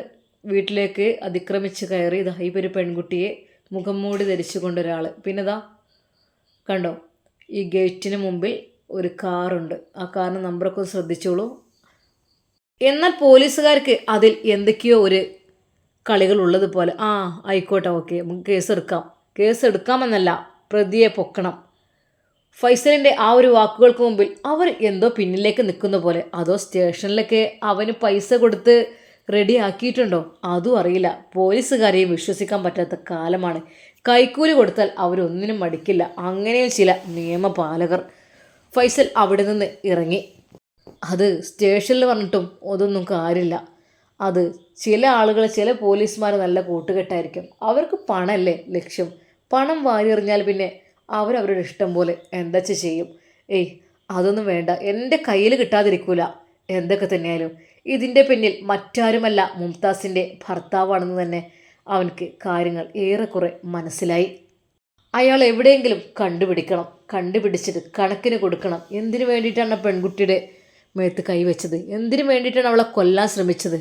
Speaker 1: വീട്ടിലേക്ക് അതിക്രമിച്ച് കയറി ഇതാ ഈ പെൺകുട്ടിയെ മുഖം മൂടി ധരിച്ചു കൊണ്ടൊരാൾ പിന്നെ ഇതാ കണ്ടോ ഈ ഗേറ്റിന് മുമ്പിൽ ഒരു കാറുണ്ട്. ആ കാറിന് നമ്പറൊക്കെ ശ്രദ്ധിച്ചോളൂ. എന്നാൽ പോലീസുകാർക്ക് അതിൽ എന്തൊക്കെയോ ഒരു കളികൾ ഉള്ളതുപോലെ. ആ ആയിക്കോട്ടെ ഓക്കെ നമുക്ക് കേസ് എടുക്കാം കേസ് എടുക്കാമെന്നല്ല പ്രതിയെ പൊക്കണം. ഫൈസലിന്റെ ആ ഒരു വാക്കുകൾക്ക് മുമ്പിൽ അവർ എന്തോ പിന്നിലേക്ക് നിൽക്കുന്ന പോലെ. അതോ സ്റ്റേഷനിലൊക്കെ അവന് പൈസ കൊടുത്ത് റെഡി ആക്കിയിട്ടുണ്ടോ? അതും അറിയില്ല. പോലീസുകാരെയും വിശ്വസിക്കാൻ പറ്റാത്ത കാലമാണ്. കൈക്കൂലി കൊടുത്താൽ അവരൊന്നിനും മടിക്കില്ല. അങ്ങനെയും ചില നിയമപാലകർ. ഫൈസൽ അവിടെ നിന്ന് ഇറങ്ങി. അത് സ്റ്റേഷനിൽ പറഞ്ഞിട്ടും അതൊന്നും കാര്യമില്ല. അത് ചില ആളുകൾ ചില പോലീസുമാർ നല്ല കൂട്ടുകെട്ടായിരിക്കും. അവർക്ക് പണമല്ലേ ലക്ഷ്യം? പണം വാരി എറിഞ്ഞാൽ പിന്നെ അവരവരുടെ ഇഷ്ടം പോലെ എന്താച്ച ചെയ്യും. ഏയ് അതൊന്നും വേണ്ട. എന്റെ കയ്യിൽ കിട്ടാതിരിക്കൂല. എന്തൊക്കെ തന്നെയായാലും. ഇതിന്റെ പിന്നിൽ മറ്റാരുമല്ല മുംതാസിന്റെ ഭർത്താവാണെന്ന് തന്നെ അവനക്ക് കാര്യങ്ങൾ ഏറെക്കുറെ മനസ്സിലായി. അയാൾ എവിടെയെങ്കിലും കണ്ടുപിടിക്കണം. കണ്ടുപിടിച്ചിട്ട് കണക്കിന് കൊടുക്കണം. എന്തിനു വേണ്ടിയിട്ടാണ് പെൺകുട്ടിയുടെ മേത്ത് കൈവച്ചത് എന്തിനു വേണ്ടിയിട്ടാണ് അവളെ കൊല്ലാൻ ശ്രമിച്ചത്?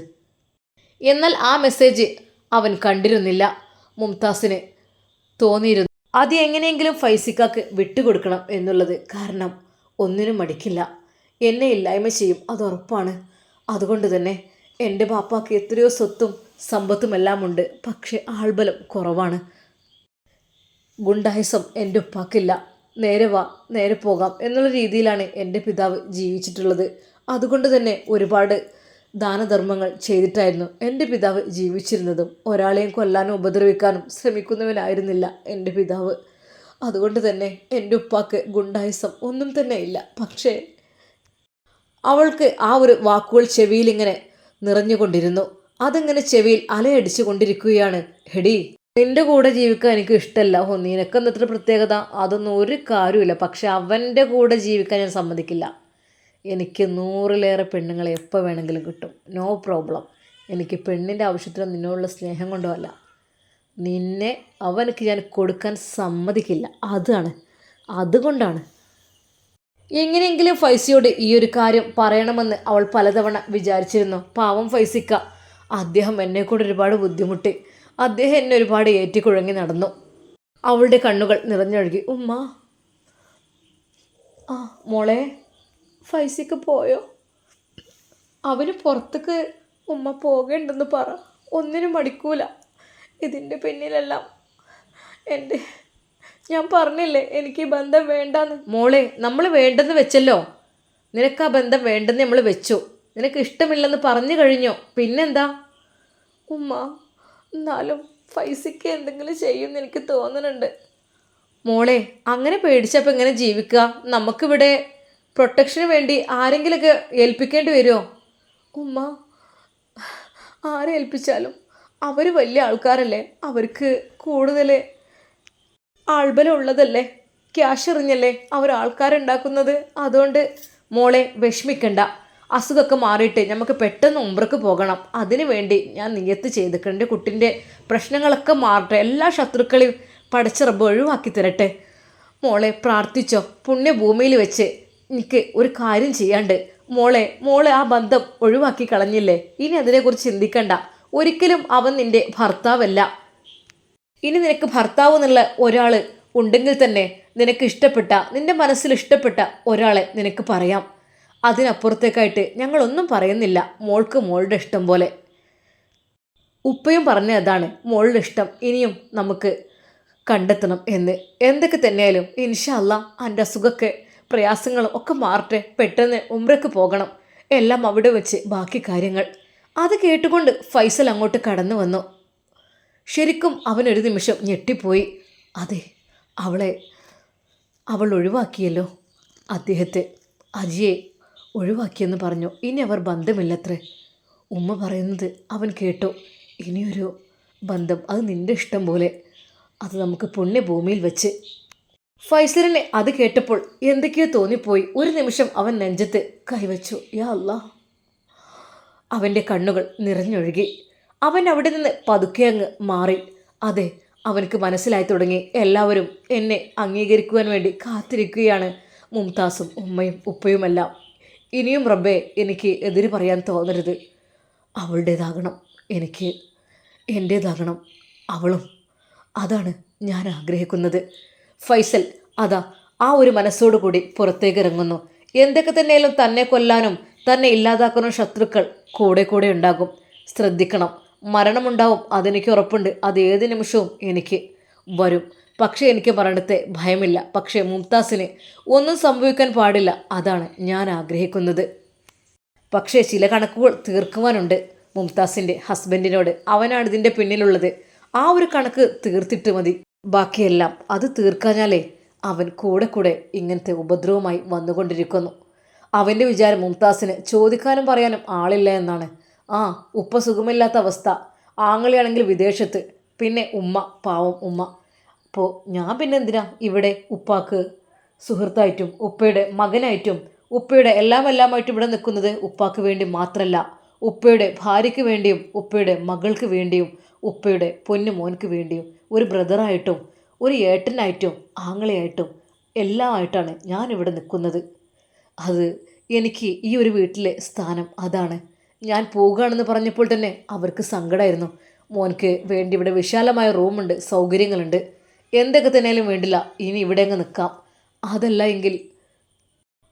Speaker 1: എന്നാൽ ആ മെസ്സേജ് അവൻ കണ്ടിരുന്നില്ല. മുംതാസിന് തോന്നിയിരുന്നു. അത് എങ്ങനെയെങ്കിലും ഫൈസിക്കാക്ക് വിട്ടുകൊടുക്കണം എന്നുള്ളത് കാരണം ഒന്നിനും മടിക്കില്ല. എന്നെ ഇല്ലായ്മ ചെയ്യും അത് ഉറപ്പാണ്. അതുകൊണ്ട് തന്നെ എന്റെ പാപ്പാക്ക് എത്രയോ സ്വത്തും സമ്പത്തുമെല്ലാം ഉണ്ട് പക്ഷേ ആൾബലം കുറവാണ്. ഗുണ്ടായസം എന്റെ ഉപ്പാക്കില്ല. നേരെ വാ നേരെ പോകാം എന്നുള്ള രീതിയിലാണ് എന്റെ പിതാവ് ജീവിച്ചിട്ടുള്ളത്. അതുകൊണ്ട് തന്നെ ഒരുപാട് ദാനധർമ്മങ്ങൾ ചെയ്തിട്ടായിരുന്നു എന്റെ പിതാവ് ജീവിച്ചിരുന്നതും. ഒരാളെയും കൊല്ലാനും ഉപദ്രവിക്കാനും ശ്രമിക്കുന്നവനായിരുന്നില്ല എന്റെ പിതാവ്. അതുകൊണ്ട് തന്നെ എന്റെ ഉപ്പാക്ക് ഗുണ്ടായുസം ഒന്നും തന്നെ ഇല്ല. പക്ഷേ അവൾക്ക് ആ ഒരു വാക്കുകൾ ചെവിയിൽ ഇങ്ങനെ നിറഞ്ഞുകൊണ്ടിരുന്നു. അതിങ്ങനെ ചെവിയിൽ അലയടിച്ചു കൊണ്ടിരിക്കുകയാണ് ഹെടി നിന്റെ കൂടെ ജീവിക്കാൻ എനിക്ക് ഇഷ്ടമല്ല ഓ നിനക്കെന്നത്ര പ്രത്യേകത? അതൊന്നും ഒരു കാര്യമില്ല പക്ഷെ അവന്റെ കൂടെ ജീവിക്കാൻ ഞാൻ സമ്മതിക്കില്ല. എനിക്ക് നൂറിലേറെ പെണ്ണുങ്ങളെ എപ്പോൾ വേണമെങ്കിലും കിട്ടും. നോ പ്രോബ്ലം എനിക്ക് പെണ്ണിന്റെ ആവശ്യത്തിന് നിന്നോടുള്ള സ്നേഹം കൊണ്ടോ അല്ല. നിന്നെ അവനക്ക് ഞാൻ കൊടുക്കാൻ സമ്മതിക്കില്ല. അതാണ്. അതുകൊണ്ടാണ്. എങ്ങനെയെങ്കിലും ഫൈസിയോട് ഈ ഒരു കാര്യം പറയണമെന്ന് അവൾ പലതവണ വിചാരിച്ചിരുന്നു. പാവം ഫൈസിക്ക. അദ്ദേഹം എന്നെക്കൂടെ ഒരുപാട് ബുദ്ധിമുട്ടി. അദ്ദേഹം എന്നെ ഒരുപാട് ഏറ്റിക്കുഴങ്ങി നടന്നു. അവളുടെ കണ്ണുകൾ നിറഞ്ഞൊഴുകി. ഉമ്മ. ആ മോളെ. ഫൈസിക്ക് പോയോ? അവന് പുറത്തേക്ക് ഉമ്മ പോകേണ്ടെന്ന് പറ. ഒന്നിനും മടിക്കൂല. ഇതിന്റെ പിന്നിലെല്ലാം എന്റെ ഞാൻ പറഞ്ഞില്ലേ എനിക്ക് ഈ ബന്ധം വേണ്ടെന്ന്. മോളെ നമ്മൾ വേണ്ടെന്ന് വെച്ചല്ലോ. നിനക്ക് ആ ബന്ധം വേണ്ടെന്ന് നമ്മൾ വെച്ചു. നിനക്ക് ഇഷ്ടമില്ലെന്ന് പറഞ്ഞു കഴിഞ്ഞോ? പിന്നെന്താ? ഉമ്മ എന്നാലും ഫൈസിക്ക് എന്തെങ്കിലും ചെയ്യുമെന്ന് എനിക്ക് തോന്നുന്നുണ്ട്. മോളെ അങ്ങനെ പേടിച്ചപ്പോൾ എങ്ങനെ ജീവിക്കുക? നമുക്കിവിടെ പ്രൊട്ടക്ഷന് വേണ്ടി ആരെങ്കിലുമൊക്കെ ഏൽപ്പിക്കേണ്ടി വരുമോ ഉമ്മ ആരെ ഏൽപ്പിച്ചാലും അവർ വലിയ ആൾക്കാരല്ലേ? അവർക്ക് കൂടുതൽ ആൾബലം ഉള്ളതല്ലേ? ക്യാഷ് എറിഞ്ഞല്ലേ അവർ ആൾക്കാരുണ്ടാക്കുന്നത്? അതുകൊണ്ട് മോളെ വിഷമിക്കണ്ട. അസുഖമൊക്കെ മാറിയിട്ട് നമുക്ക് പെട്ടെന്ന് ഉമ്പ്രക്ക് പോകണം. അതിനു വേണ്ടി ഞാൻ നിയത്ത് ചെയ്തിട്ടുണ്ട്. കുട്ടിന്റെ പ്രശ്നങ്ങളൊക്കെ മാറട്ടെ. എല്ലാ ശത്രുക്കളെയും പടച്ചിറബ് ഒഴിവാക്കി തരട്ടെ. മോളെ പ്രാർത്ഥിച്ചോ? പുണ്യഭൂമിയിൽ വെച്ച് എനിക്ക് ഒരു കാര്യം ചെയ്യാണ്ട് മോളെ മോളെ ആ ബന്ധം ഒഴിവാക്കി കളഞ്ഞില്ലേ? ഇനി അതിനെക്കുറിച്ച് ചിന്തിക്കണ്ട. ഒരിക്കലും അവൻ നിന്റെ ഭർത്താവല്ല. ഇനി നിനക്ക് ഭർത്താവ് എന്നുള്ള ഒരാൾ ഉണ്ടെങ്കിൽ തന്നെ നിനക്ക് ഇഷ്ടപ്പെട്ട നിന്റെ മനസ്സിൽ ഇഷ്ടപ്പെട്ട ഒരാളെ നിനക്ക് പറയാം. അതിനപ്പുറത്തേക്കായിട്ട് ഞങ്ങളൊന്നും പറയുന്നില്ല മോൾക്ക് മോളുടെ ഇഷ്ടം പോലെ. ഉപ്പയും പറഞ്ഞ അതാണ് മോളുടെ ഇഷ്ടം. ഇനിയും നമുക്ക് കണ്ടെത്തണം എന്ന്. എന്തൊക്കെ തന്നെയായാലും ഇൻഷല്ല എന്റെ അസുഖമൊക്കെ പ്രയാസങ്ങളും ഒക്കെ മാറട്ടെ പെട്ടെന്ന് ഉമ്രക്ക് പോകണം. എല്ലാം അവിടെ വെച്ച് ബാക്കി കാര്യങ്ങൾ. അത് കേട്ടുകൊണ്ട് ഫൈസൽ അങ്ങോട്ട് കടന്നു വന്നു. ശരിക്കും അവനൊരു നിമിഷം ഞെട്ടിപ്പോയി. അതെ അവളെ അവൾ ഒഴിവാക്കിയല്ലോ. അദ്ദേഹത്തെ അജിയെ ഒഴിവാക്കിയെന്ന് പറഞ്ഞു. ഇനി അവർ ബന്ധമില്ലത്രേ. ഉമ്മ പറയുന്നത് അവൻ കേട്ടു. ഇനിയൊരു ബന്ധം. അത് നിന്റെ ഇഷ്ടം പോലെ. അത് നമുക്ക് പുണ്യഭൂമിയിൽ വെച്ച് ഫൈസലിനെ അത് കേട്ടപ്പോൾ എന്തൊക്കെയോ തോന്നിപ്പോയി. ഒരു നിമിഷം അവൻ നെഞ്ചത്ത് കൈവച്ചു. യാ അല്ലാ. അവന്റെ കണ്ണുകൾ നിറഞ്ഞൊഴുകി. അവൻ അവിടെ നിന്ന് പതുക്കെ അങ്ങ് മാറി. അതെ അവനക്ക് മനസ്സിലായി തുടങ്ങി. എല്ലാവരും എന്നെ അംഗീകരിക്കുവാൻ വേണ്ടി കാത്തിരിക്കുകയാണ്. മുംതാസും ഉമ്മയും ഉപ്പയുമെല്ലാം. ഇനിയും റബ്ബെ എനിക്ക് എതിര് പറയാൻ തോന്നരുത്. അവളുടേതാകണം. എനിക്ക് എന്റേതാകണം അവളും. അതാണ് ഞാൻ ആഗ്രഹിക്കുന്നത്. ഫൈസൽ അതാ ആ ഒരു മനസ്സോടുകൂടി പുറത്തേക്ക് ഇറങ്ങുന്നു എന്തൊക്കെ തന്നെയാലും തന്നെ കൊല്ലാനും തന്നെ ഇല്ലാതാക്കുന്ന ശത്രുക്കൾ കൂടെ കൂടെ ഉണ്ടാകും. ശ്രദ്ധിക്കണം മരണമുണ്ടാവും അതെനിക്ക് ഉറപ്പുണ്ട് അത് ഏത് നിമിഷവും എനിക്ക് വരും. പക്ഷേ എനിക്ക് മരണത്തെ ഭയമില്ല. പക്ഷേ മുംതാസിന് ഒന്നും സംഭവിക്കാൻ പാടില്ല അതാണ് ഞാൻ ആഗ്രഹിക്കുന്നത്. പക്ഷേ ചില കണക്കുകൾ തീർക്കുവാനുണ്ട്. മുംതാസിന്റെ ഹസ്ബൻഡിനോട് അവനാണ് ഇതിന്റെ പിന്നിലുള്ളത്. ആ ഒരു കണക്ക് തീർത്തിട്ട് മതി. ബാക്കിയെല്ലാം അത് തീർക്കാഞ്ഞാലേ അവൻ കൂടെ കൂടെ ഇങ്ങനത്തെ ഉപദ്രവമായി വന്നുകൊണ്ടിരിക്കുന്നു. അവന്റെ വിചാരം മുംതാസിന് ചോദിക്കാനും പറയാനും ആളില്ല എന്നാണ്. ആ ഉപ്പ സുഖമില്ലാത്ത അവസ്ഥ. ആങ്ങളിയാണെങ്കിൽ വിദേശത്ത്. പിന്നെ ഉമ്മ പാവം ഉമ്മ. അപ്പോൾ ഞാൻ പിന്നെ എന്തിനാ ഇവിടെ ഉപ്പാക്ക് സുഹൃത്തായിട്ടും ഉപ്പയുടെ മകനായിട്ടും ഉപ്പയുടെ എല്ലാം എല്ലാമായിട്ടും ഇവിടെ നിൽക്കുന്നത് ഉപ്പാക്ക് വേണ്ടി മാത്രമല്ല ഉപ്പയുടെ ഭാര്യയ്ക്ക് വേണ്ടിയും ഉപ്പയുടെ മകൾക്ക് വേണ്ടിയും ഉപ്പയുടെ പൊന്നു മോൻക്ക് വേണ്ടിയും ഒരു ബ്രദറായിട്ടും ഒരു ഏട്ടനായിട്ടും ആങ്ങളെയായിട്ടും എല്ലാമായിട്ടാണ് ഞാനിവിടെ നിൽക്കുന്നത്. അത് എനിക്ക് ഈ ഒരു വീട്ടിലെ സ്ഥാനം അതാണ്. ഞാൻ പോകുകയാണെന്ന് പറഞ്ഞപ്പോൾ തന്നെ അവർക്ക് സങ്കടമായിരുന്നു. മോൻക്ക് വേണ്ടി ഇവിടെ വിശാലമായ റൂമുണ്ട് സൗകര്യങ്ങളുണ്ട്. എന്തൊക്കെ തന്നെയാലും വേണ്ടില്ല ഇനി ഇവിടെ അങ്ങ് നിൽക്കാം. അതല്ല എങ്കിൽ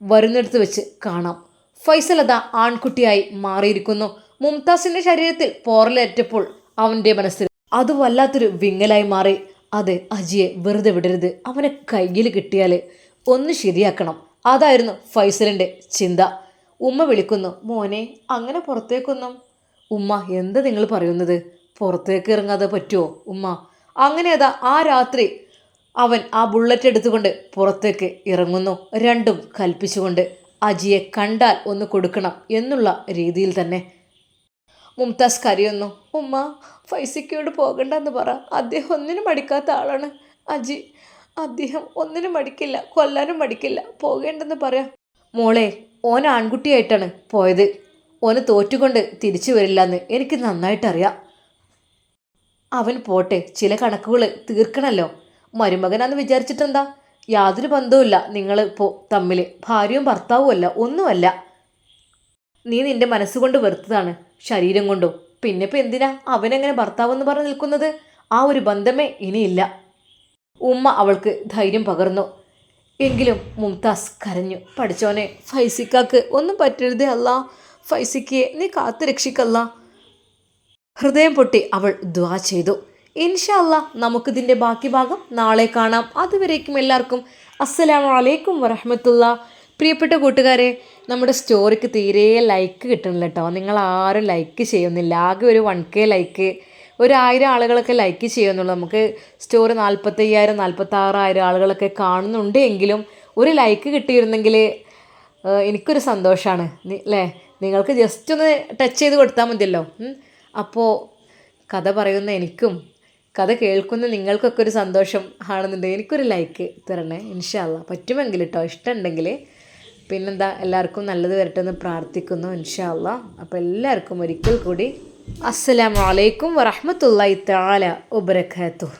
Speaker 1: വരുന്നിടത്ത് വെച്ച് കാണാം. ഫൈസൽ അതാ ആൺകുട്ടിയായി മാറിയിരിക്കുന്നു. മുംതാസിന്റെ ശരീരത്തിൽ പോറലേറ്റപ്പോൾ അവന്റെ മനസ്സിൽ അത് വല്ലാത്തൊരു വിങ്ങലായി മാറി. അതെ അജിയെ വെറുതെ വിടരുത്. അവനെ കയ്യിൽ കിട്ടിയാൽ ഒന്ന് ശരിയാക്കണം. അതായിരുന്നു ഫൈസലിന്റെ ചിന്ത. ഉമ്മ വിളിക്കുന്നു മോനെ അങ്ങനെ പുറത്തേക്കൊന്നും? ഉമ്മ എന്താ നിങ്ങൾ പറയുന്നത്? പുറത്തേക്ക് ഇറങ്ങാതെ പറ്റുമോ ഉമ്മ? അങ്ങനെ അതാ ആ രാത്രി അവൻ ആ ബുള്ളറ്റ് എടുത്തുകൊണ്ട് പുറത്തേക്ക് ഇറങ്ങുന്നു. രണ്ടും കൽപ്പിച്ചുകൊണ്ട് അജിയെ കണ്ടാൽ ഒന്ന് കൊടുക്കണം എന്നുള്ള രീതിയിൽ തന്നെ. മുംതാസ് കരയുന്നു. ഉമ്മ പോകണ്ട പോകണ്ടെന്ന് പറ. അദ്ദേഹം ഒന്നിനും മടിക്കാത്ത ആളാണ്. അജി അദ്ദേഹം ഒന്നിനും മടിക്കില്ല കൊല്ലാനും മടിക്കില്ല. പോകേണ്ടെന്ന് പറയാം മോളെ ഓൻ ആൺകുട്ടിയായിട്ടാണ് പോയത്. ഓന് തോറ്റുകൊണ്ട് തിരിച്ചു വരില്ലെന്ന് എനിക്ക് നന്നായിട്ടറിയാം. അവൻ പോട്ടെ ചില കണക്കുകൾ തീർക്കണല്ലോ. മരുമകനാന്ന് വിചാരിച്ചിട്ടെന്താ? യാതൊരു ബന്ധവുമില്ല. നിങ്ങൾ ഇപ്പോൾ തമ്മിൽ ഭാര്യയും ഭർത്താവുമല്ല ഒന്നുമല്ല. നീ നിന്റെ മനസ്സുകൊണ്ട് വെറുത്തതാണ് ശരീരം കൊണ്ടോ. പിന്നെ ഇപ്പം എന്തിനാ അവനെങ്ങനെ ഭർത്താവെന്ന് പറഞ്ഞ് നിൽക്കുന്നത്? ആ ഒരു ബന്ധമേ ഇനിയില്ല. ഉമ്മ അവൾക്ക് ധൈര്യം പകർന്നു. എങ്കിലും മുംതാസ് കരഞ്ഞു. പഠിച്ചോനെ ഫൈസിക്കാക്ക് ഒന്നും പറ്റരുതേ അല്ല. ഫൈസിക്കയെ നീ കാത്തു രക്ഷിക്കല്ല. ഹൃദയം പൊട്ടി അവൾ ദ്വാ ചെയ്തു. ഇൻഷാ അല്ലാ നമുക്കിതിന്റെ ബാക്കി ഭാഗം നാളെ കാണാം. അതുവരേക്കും എല്ലാവർക്കും അസ്സലാമലൈക്കും വറഹമത്തുള്ള. പ്രിയപ്പെട്ട കൂട്ടുകാരെ നമ്മുടെ സ്റ്റോറിക്ക് തീരെ ലൈക്ക് കിട്ടുന്നില്ല കേട്ടോ നിങ്ങൾ ആരും ലൈക്ക് ചെയ്യുന്നില്ല. ആകെ ഒരു വൺ കെ ലൈക്ക് ഒരു ആയിരം ആളുകളൊക്കെ ലൈക്ക് ചെയ്യുന്നുള്ളൂ. നമുക്ക് സ്റ്റോറി നാൽപ്പത്തയ്യായിരം നാൽപ്പത്താറായിരം ആളുകളൊക്കെ കാണുന്നുണ്ട് എങ്കിലും ഒരു ലൈക്ക് കിട്ടിയിരുന്നെങ്കിൽ എനിക്കൊരു സന്തോഷമാണ് അല്ലേ നിങ്ങൾക്ക് ജസ്റ്റ് ഒന്ന് ടച്ച് ചെയ്ത് കൊടുത്താൽ മതിയല്ലോ. അപ്പോൾ കഥ പറയുന്ന എനിക്കും കഥ കേൾക്കുന്ന നിങ്ങൾക്കൊക്കെ ഒരു സന്തോഷം ആണെന്നുണ്ടെങ്കിൽ എനിക്കൊരു ലൈക്ക് തരണേ ഇൻഷാല്ല പറ്റുമെങ്കിൽ കേട്ടോ ഇഷ്ടമുണ്ടെങ്കിൽ പിന്നെന്താ എല്ലാവർക്കും നല്ലത് വരട്ടെ എന്ന് പ്രാർത്ഥിക്കുന്നു ഇൻഷാല്ല അപ്പോൾ എല്ലാവർക്കും ഒരിക്കൽ കൂടി അസ്സലാമു അലൈക്കും വറഹ്മത്തുള്ളാഹി തആല വബറകാതുഹു.